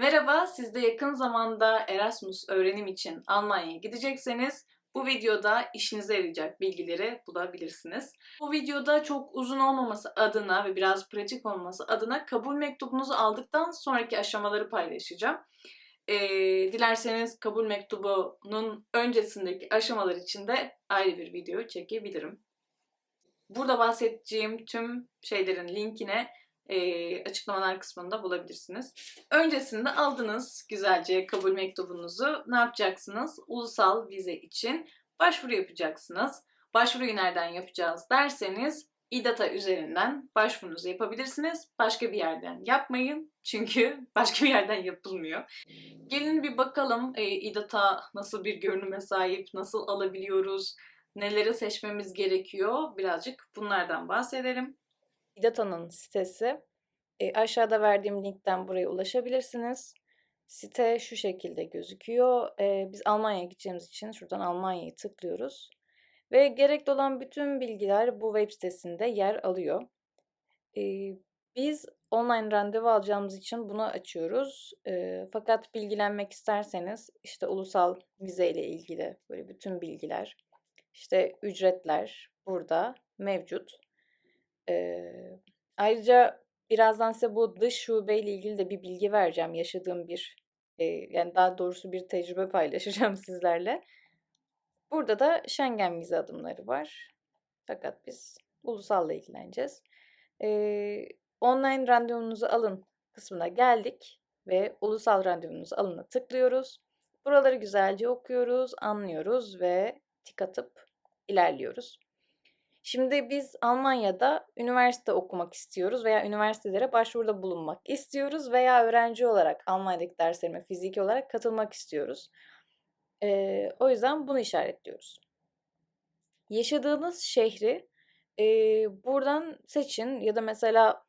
Merhaba, siz de yakın zamanda Erasmus öğrenim için Almanya'ya gidecekseniz bu videoda işinize yarayacak bilgileri bulabilirsiniz. Bu videoda çok uzun olmaması adına ve biraz pratik olması adına kabul mektubunuzu aldıktan sonraki aşamaları paylaşacağım. Ee, dilerseniz kabul mektubunun öncesindeki aşamalar için de ayrı bir video çekebilirim. Burada bahsedeceğim tüm şeylerin linkine e, açıklamalar kısmında bulabilirsiniz. Öncesinde aldınız güzelce kabul mektubunuzu. Ne yapacaksınız? Ulusal vize için başvuru yapacaksınız. Başvuruyu nereden yapacağız derseniz İDATA üzerinden başvurunuzu yapabilirsiniz. Başka bir yerden yapmayın. Çünkü başka bir yerden yapılmıyor. Gelin bir bakalım e, İDATA nasıl bir görünüme sahip, nasıl alabiliyoruz, neleri seçmemiz gerekiyor. Birazcık bunlardan bahsedelim. İDATA'nın sitesi. E, aşağıda verdiğim linkten buraya ulaşabilirsiniz. Site şu şekilde gözüküyor. E, biz Almanya'ya gideceğimiz için şuradan Almanya'yı tıklıyoruz. Ve gerekli olan bütün bilgiler bu web sitesinde yer alıyor. E, biz online randevu alacağımız için bunu açıyoruz. E, fakat bilgilenmek isterseniz işte ulusal vize ile ilgili böyle bütün bilgiler, işte ücretler burada mevcut. E, ayrıca birazdan size bu dış şube ile ilgili de bir bilgi vereceğim. Yaşadığım bir e, yani daha doğrusu bir tecrübe paylaşacağım sizlerle. Burada da Schengen vize adımları var. Fakat biz ulusalla ilgileneceğiz. Ee, online randevunuzu alın kısmına geldik ve ulusal randevunuzu alına tıklıyoruz. Buraları güzelce okuyoruz, anlıyoruz ve tik atıp ilerliyoruz. Şimdi biz Almanya'da üniversite okumak istiyoruz veya üniversitelere başvuruda bulunmak istiyoruz veya öğrenci olarak Almanya'daki derslerime fiziki olarak katılmak istiyoruz. Ee, o yüzden bunu işaretliyoruz. Yaşadığınız şehri e, buradan seçin ya da mesela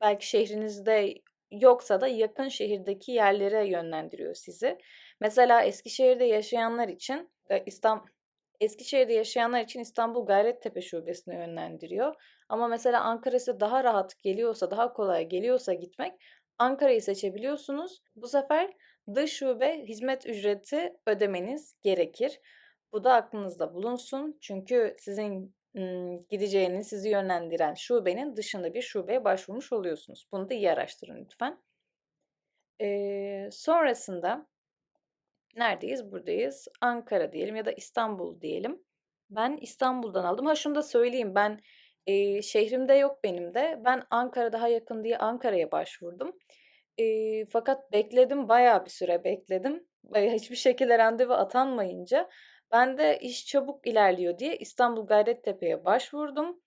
belki şehrinizde yoksa da yakın şehirdeki yerlere yönlendiriyor sizi. Mesela Eskişehir'de yaşayanlar için İstanbul Eskişehir'de yaşayanlar için İstanbul Gayrettepe Şubesi'ne yönlendiriyor. Ama mesela Ankara size daha rahat geliyorsa, daha kolay geliyorsa gitmek Ankara'yı seçebiliyorsunuz. Bu sefer dış şube hizmet ücreti ödemeniz gerekir. Bu da aklınızda bulunsun. Çünkü sizin gideceğiniz, sizi yönlendiren şubenin dışında bir şubeye başvurmuş oluyorsunuz. Bunu da iyi araştırın lütfen. Ee, sonrasında neredeyiz? Buradayız. Ankara diyelim ya da İstanbul diyelim. Ben İstanbul'dan aldım. Ha şunu da söyleyeyim. Ben e, şehrimde yok benim de. Ben Ankara daha yakın diye Ankara'ya başvurdum. E, fakat bekledim. Bayağı bir süre bekledim. E, hiçbir şekilde randevu atanmayınca ben de iş çabuk ilerliyor diye İstanbul Gayrettepe'ye başvurdum.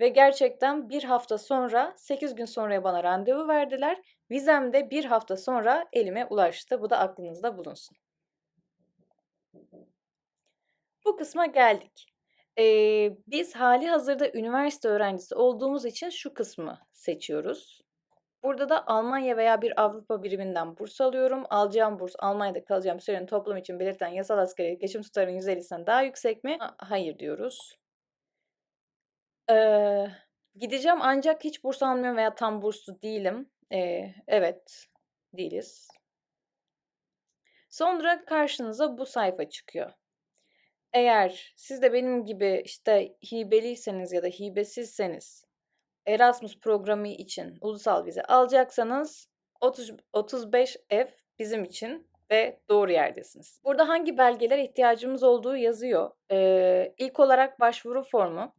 Ve gerçekten bir hafta sonra, 8 gün sonraya bana randevu verdiler. Vizem de bir hafta sonra elime ulaştı. Bu da aklınızda bulunsun. Bu kısma geldik. Ee, biz hali hazırda üniversite öğrencisi olduğumuz için şu kısmı seçiyoruz. Burada da Almanya veya bir Avrupa biriminden burs alıyorum. Alacağım burs Almanya'da kalacağım sürenin toplam için belirten yasal asgari geçim tutarının %50'sinden daha yüksek mi? Hayır diyoruz. Ee, gideceğim ancak hiç burs almıyorum veya tam burslu değilim. Ee, evet değiliz. Sonra karşınıza bu sayfa çıkıyor. Eğer siz de benim gibi işte hibeliyseniz ya da hibesizseniz Erasmus programı için ulusal vize alacaksanız 30, 35F bizim için ve doğru yerdesiniz. Burada hangi belgeler ihtiyacımız olduğu yazıyor. Ee, ilk olarak başvuru formu.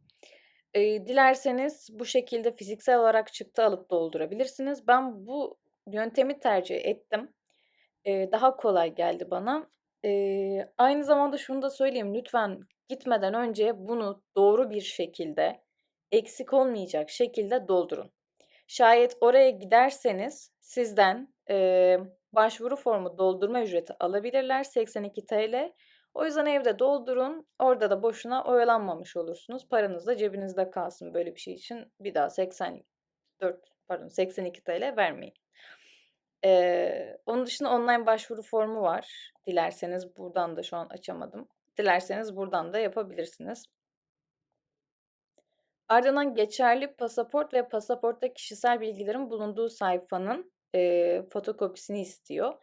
Ee, dilerseniz bu şekilde fiziksel olarak çıktı alıp doldurabilirsiniz. Ben bu yöntemi tercih ettim. Ee, daha kolay geldi bana. Ee, aynı zamanda şunu da söyleyeyim. Lütfen gitmeden önce bunu doğru bir şekilde eksik olmayacak şekilde doldurun. Şayet oraya giderseniz sizden e, başvuru formu doldurma ücreti alabilirler 82 TL. O yüzden evde doldurun. Orada da boşuna oyalanmamış olursunuz. Paranız da cebinizde kalsın böyle bir şey için. Bir daha 84 pardon 82 TL vermeyin. Ee, onun dışında online başvuru formu var. Dilerseniz buradan da şu an açamadım. Dilerseniz buradan da yapabilirsiniz. Ardından geçerli pasaport ve pasaportta kişisel bilgilerin bulunduğu sayfanın eee, fotokopisini istiyor.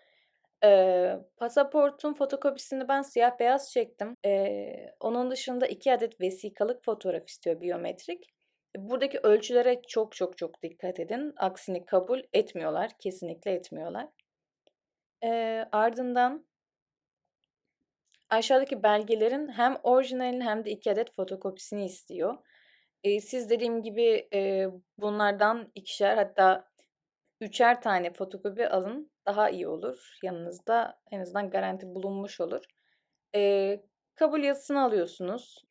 Eee, pasaportun fotokopisini ben siyah beyaz çektim. Eee, onun dışında 2 adet vesikalık fotoğraf istiyor biyometrik. Buradaki ölçülere çok çok çok dikkat edin. Aksini kabul etmiyorlar, kesinlikle etmiyorlar. Eee, ardından aşağıdaki belgelerin hem orijinalini hem de 2 adet fotokopisini istiyor. Eee, siz dediğim gibi, eee, bunlardan 2'şer hatta 3'er tane fotokopi alın, daha iyi olur. Yanınızda en azından garanti bulunmuş olur. Eee, kabul yazısını alıyorsunuz.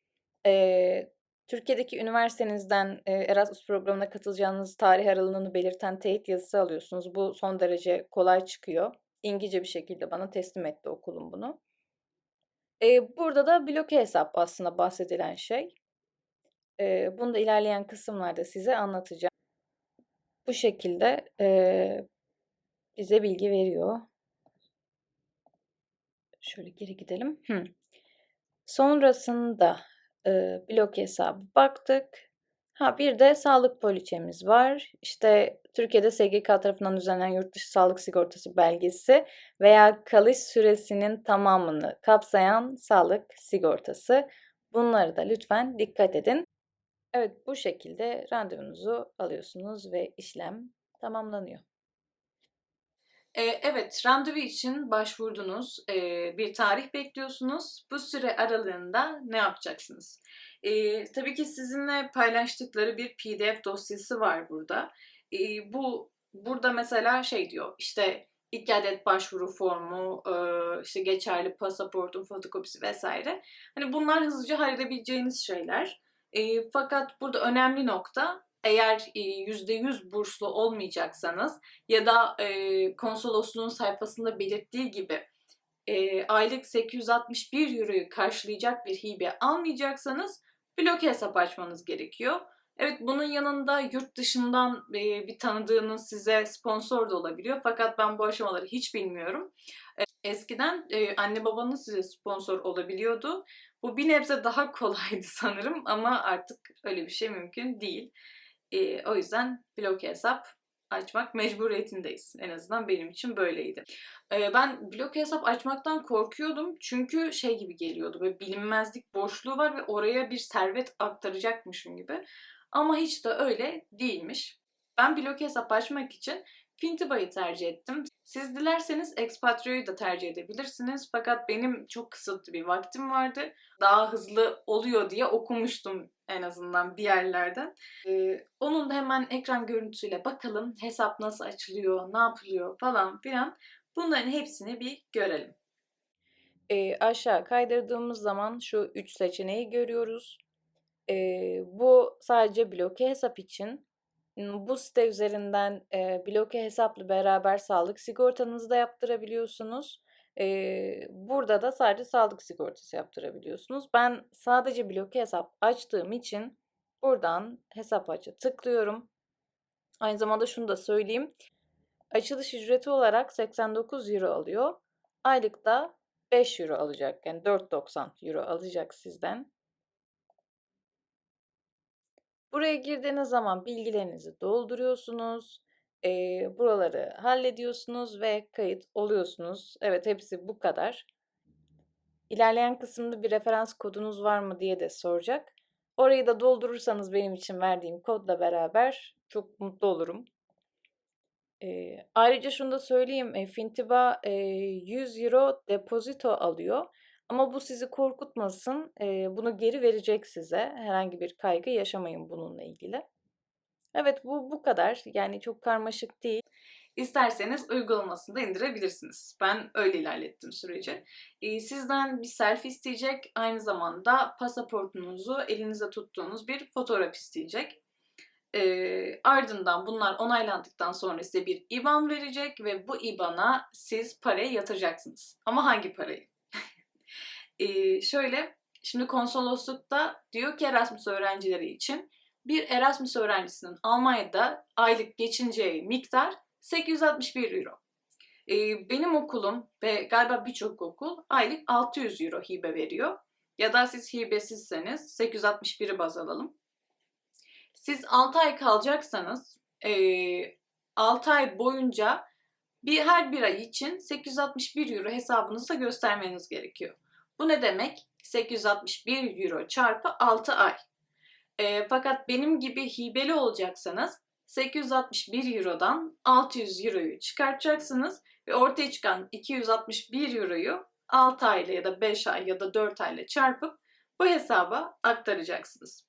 Eee, Türkiye'deki üniversitenizden, eee, Erasmus programına katılacağınız tarih aralığını belirten teyit yazısı alıyorsunuz. Bu son derece kolay çıkıyor. İngilizce bir şekilde bana teslim etti okulum bunu. Eee, burada da bloke hesap aslında bahsedilen şey. Eee, bunu da ilerleyen kısımlarda size anlatacağım. Bu şekilde, bize bilgi veriyor. Şöyle geri gidelim. Hıh. Sonrasında, eee, bloke hesabı baktık. Ha, bir de sağlık poliçemiz var. İşte, Türkiye'de SGK tarafından düzenlenen yurtdışı sağlık sigortası belgesi veya kalış süresinin tamamını kapsayan sağlık sigortası. Bunlara da lütfen dikkat edin. Evet, bu şekilde randevunuzu alıyorsunuz ve işlem tamamlanıyor. Eee, evet, randevu için başvurdunuz. Eee, bir tarih bekliyorsunuz. Bu süre aralığında ne yapacaksınız? Eee, tabii ki sizinle paylaştıkları bir PDF dosyası var burada. Bu burada mesela şey diyor, işte 2 adet başvuru formu, eee, işte geçerli pasaportun fotokopisi vesaire. Hani bunlar hızlıca halledebileceğiniz şeyler. Fakat burada önemli nokta eğer eee, %100 burslu olmayacaksanız ya da eee, konsolosluğun sayfasında belirttiği gibi eee, aylık 861 euroyu karşılayacak bir hibe almayacaksanız bloke hesap açmanız gerekiyor. Evet bunun yanında yurt dışından bir tanıdığınız size sponsor da olabiliyor. Fakat ben bu aşamaları hiç bilmiyorum. Eskiden anne babanız size sponsor olabiliyordu. Bu bir nebze daha kolaydı sanırım ama artık öyle bir şey mümkün değil. Eee, o yüzden bloke hesap açmak mecburiyetindeyiz. En azından benim için böyleydi. Eee, ben bloke hesap açmaktan korkuyordum çünkü şey gibi geliyordu böyle bilinmezlik boşluğu var ve oraya bir servet aktaracakmışım gibi. Ama hiç de öyle değilmiş. Ben bloke hesap açmak için Fintiba'yı tercih ettim. Siz dilerseniz Expatrio'yu da tercih edebilirsiniz. Fakat benim çok kısıtlı bir vaktim vardı. Daha hızlı oluyor diye okumuştum en azından bir yerlerden. Ee, onun da hemen ekran görüntüsüyle bakalım hesap nasıl açılıyor, ne yapılıyor falan filan. Bunların hepsini bir görelim. Eee, aşağı kaydırdığımız zaman şu 3 seçeneği görüyoruz. Eee, bu sadece bloke hesap için. Bu site üzerinden, eee, bloke hesapla beraber sağlık sigortanızı da yaptırabiliyorsunuz. Eee, burada da sadece sağlık sigortası yaptırabiliyorsunuz. Ben sadece bloke hesap açtığım için buradan hesap aça tıklıyorum. Aynı zamanda şunu da söyleyeyim. Açılış ücreti olarak 89 euro alıyor. Aylık da 5 euro alacak. Yani 4.90 euro alacak sizden. Buraya girdiğiniz zaman bilgilerinizi dolduruyorsunuz. Eee, buraları hallediyorsunuz ve kayıt oluyorsunuz. Evet, hepsi bu kadar. İlerleyen kısımda bir referans kodunuz var mı diye de soracak. Orayı da doldurursanız benim için verdiğim kodla beraber çok mutlu olurum. Eee, ayrıca şunu da söyleyeyim, eee, Fintiba, eee, 100 euro depozito alıyor ama bu sizi korkutmasın. Bunu geri verecek size. Herhangi bir kaygı yaşamayın bununla ilgili. Evet, bu bu kadar. Yani çok karmaşık değil. İsterseniz uygulamasını da indirebilirsiniz. Ben öyle ilerlettim süreci. Ee, sizden bir selfie isteyecek. Aynı zamanda pasaportunuzu elinizde tuttuğunuz bir fotoğraf isteyecek. Ee, ardından bunlar onaylandıktan sonra size bir IBAN verecek ve bu IBAN'a siz parayı yatıracaksınız. Ama hangi parayı? Ee, şöyle, şimdi konsoloslukta diyor ki Erasmus öğrencileri için bir Erasmus öğrencisinin Almanya'da aylık geçineceği miktar 861 euro. Ee, benim okulum ve galiba birçok okul aylık 600 euro hibe veriyor. Ya da siz hibesizseniz 861'i baz alalım. Siz 6 ay kalacaksanız e, 6 ay boyunca bir her bir ay için 861 euro hesabınızda göstermeniz gerekiyor. Bu ne demek? 861 euro çarpı 6 ay. E, fakat benim gibi hibeli olacaksanız 861 Euro'dan 600 Euro'yu çıkartacaksınız ve ortaya çıkan 261 Euro'yu 6 ayla ya da 5 ay ya da 4 ayla çarpıp bu hesaba aktaracaksınız.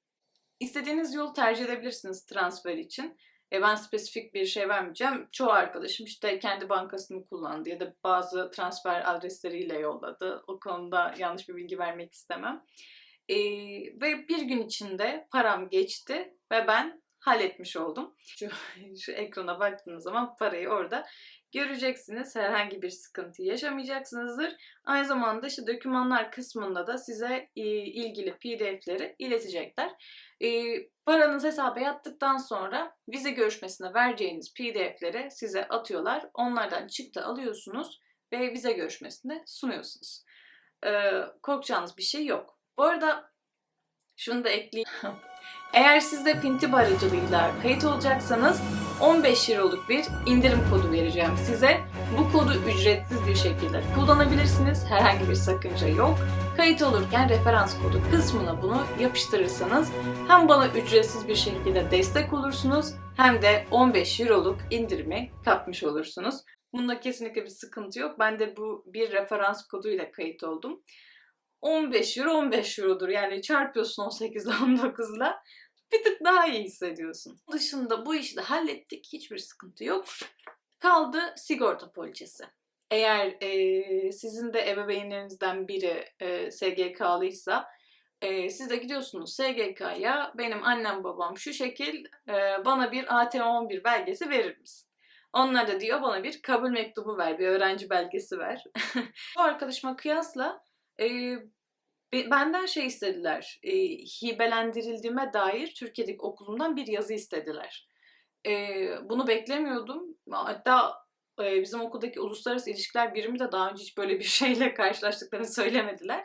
İstediğiniz yolu tercih edebilirsiniz transfer için. E ben spesifik bir şey vermeyeceğim. Çoğu arkadaşım işte kendi bankasını kullandı ya da bazı transfer adresleriyle yolladı. O konuda yanlış bir bilgi vermek istemem. E, ve bir gün içinde param geçti ve ben halletmiş oldum. Şu, şu ekrana baktığınız zaman parayı orada göreceksiniz. Herhangi bir sıkıntı yaşamayacaksınızdır. Aynı zamanda işte dokümanlar kısmında da size e, ilgili pdf'leri iletecekler. E, paranız hesaba yattıktan sonra vize görüşmesine vereceğiniz pdf'leri size atıyorlar. Onlardan çıktı alıyorsunuz ve vize görüşmesine sunuyorsunuz. E, korkacağınız bir şey yok. Bu arada şunu da ekleyeyim. Eğer siz de Fintip aracılığıyla kayıt olacaksanız 15 euroluk bir indirim kodu vereceğim size. Bu kodu ücretsiz bir şekilde kullanabilirsiniz. Herhangi bir sakınca yok. Kayıt olurken referans kodu kısmına bunu yapıştırırsanız hem bana ücretsiz bir şekilde destek olursunuz hem de 15 euroluk indirimi kapmış olursunuz. Bunda kesinlikle bir sıkıntı yok. Ben de bu bir referans koduyla kayıt oldum. 15 euro 15 eurodur. Yani çarpıyorsun 18 ile 19 ile bir tık daha iyi hissediyorsun. Dışında bu işi de hallettik. Hiçbir sıkıntı yok. Kaldı sigorta poliçesi. Eğer e, sizin de ebeveynlerinizden biri e, SGK'lıysa e, siz de gidiyorsunuz SGK'ya benim annem babam şu şekil e, bana bir AT11 belgesi verir misin? Onlar da diyor bana bir kabul mektubu ver, bir öğrenci belgesi ver. Bu arkadaşıma kıyasla e, Be- Benden şey istediler, e, hibelendirildiğime dair Türkiye'deki okulumdan bir yazı istediler. E, bunu beklemiyordum. Hatta e, bizim okuldaki uluslararası ilişkiler birimi de daha önce hiç böyle bir şeyle karşılaştıklarını söylemediler.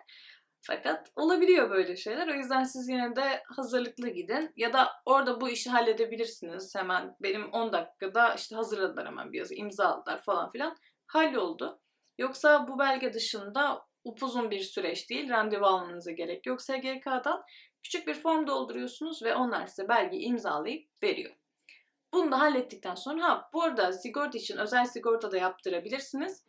Fakat olabiliyor böyle şeyler. O yüzden siz yine de hazırlıklı gidin. Ya da orada bu işi halledebilirsiniz. Hemen benim 10 dakikada işte hazırladılar hemen bir yazı, imzaladılar falan filan. Halloldu. Yoksa bu belge dışında upuzun bir süreç değil. Randevu almanıza gerek yok SGK'dan. Küçük bir form dolduruyorsunuz ve onlar size belgeyi imzalayıp veriyor. Bunu da hallettikten sonra ha bu arada sigorta için özel sigorta da yaptırabilirsiniz.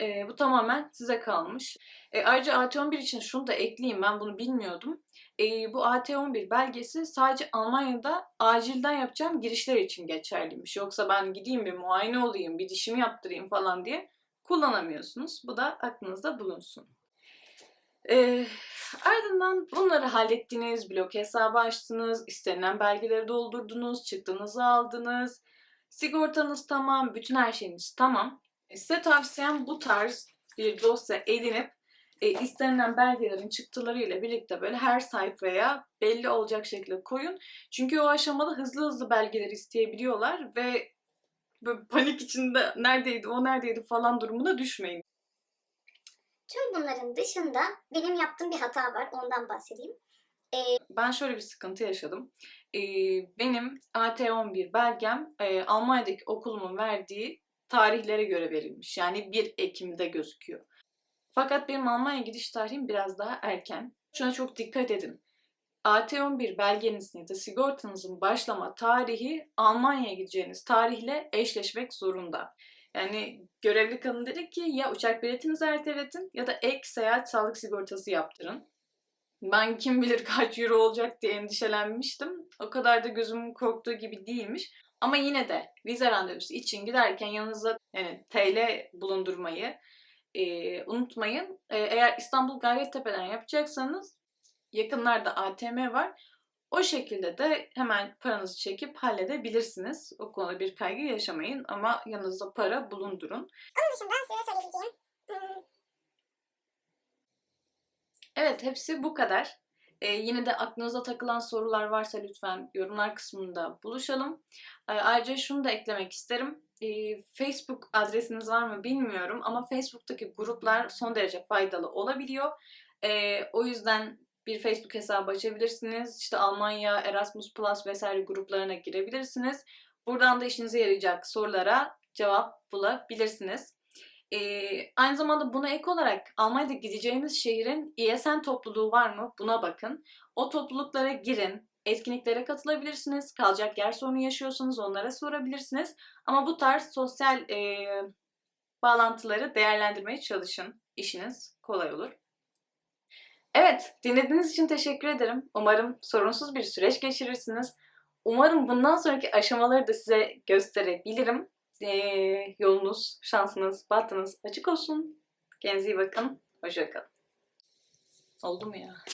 Ee, bu tamamen size kalmış. Ee, ayrıca AT11 için şunu da ekleyeyim ben bunu bilmiyordum. Ee, bu AT11 belgesi sadece Almanya'da acilden yapacağım girişler için geçerliymiş. Yoksa ben gideyim bir muayene olayım, bir dişimi yaptırayım falan diye kullanamıyorsunuz. Bu da aklınızda bulunsun. Ee, ardından bunları hallettiniz, blok hesabı açtınız, istenilen belgeleri doldurdunuz, çıktınızı aldınız, sigortanız tamam, bütün her şeyiniz tamam. E, Size tavsiyem bu tarz bir dosya edinip e, istenilen belgelerin çıktılarıyla birlikte böyle her sayfaya belli olacak şekilde koyun. Çünkü o aşamada hızlı hızlı belgeler isteyebiliyorlar ve böyle panik içinde neredeydi o neredeydi falan durumuna düşmeyin. Tüm bunların dışında benim yaptığım bir hata var. Ondan bahsedeyim. Ben şöyle bir sıkıntı yaşadım. Ee, benim AT11 belgem e, Almanya'daki okulumun verdiği tarihlere göre verilmiş. Yani 1 Ekim'de gözüküyor. Fakat benim Almanya gidiş tarihim biraz daha erken. Şuna çok dikkat edin. AT11 belgenizin ya da sigortanızın başlama tarihi Almanya'ya gideceğiniz tarihle eşleşmek zorunda. Yani görevli kadın dedi ki ya uçak biletinizi erteletin ya da ek seyahat sağlık sigortası yaptırın. Ben kim bilir kaç euro olacak diye endişelenmiştim. O kadar da gözümün korktuğu gibi değilmiş. Ama yine de vize randevusu için giderken yanınızda yani TL bulundurmayı e, unutmayın. E, eğer İstanbul Gayrettepe'den yapacaksanız yakınlarda ATM var. O şekilde de hemen paranızı çekip halledebilirsiniz. O konuda bir kaygı yaşamayın ama yanınızda para bulundurun. Onun dışında size söyleyeceğim. hmm, Evet hepsi bu kadar. Ee, yine de aklınıza takılan sorular varsa lütfen yorumlar kısmında buluşalım. Ee, ayrıca şunu da eklemek isterim. Ee, Facebook adresiniz var mı bilmiyorum ama Facebook'taki gruplar son derece faydalı olabiliyor. Ee, o yüzden bir Facebook hesabı açabilirsiniz. İşte Almanya, Erasmus Plus vesaire gruplarına girebilirsiniz. Buradan da işinize yarayacak sorulara cevap bulabilirsiniz. Ee, aynı zamanda buna ek olarak Almanya'da gideceğiniz şehrin ESN topluluğu var mı? Buna bakın. O topluluklara girin. Etkinliklere katılabilirsiniz. Kalacak yer sorunu yaşıyorsanız onlara sorabilirsiniz. Ama bu tarz sosyal e, bağlantıları değerlendirmeye çalışın. İşiniz kolay olur. Evet, dinlediğiniz için teşekkür ederim. Umarım sorunsuz bir süreç geçirirsiniz. Umarım bundan sonraki aşamaları da size gösterebilirim. Ee, yolunuz, şansınız, bahtınız açık olsun. Kendinize iyi bakın. Hoşçakalın. Oldu mu ya?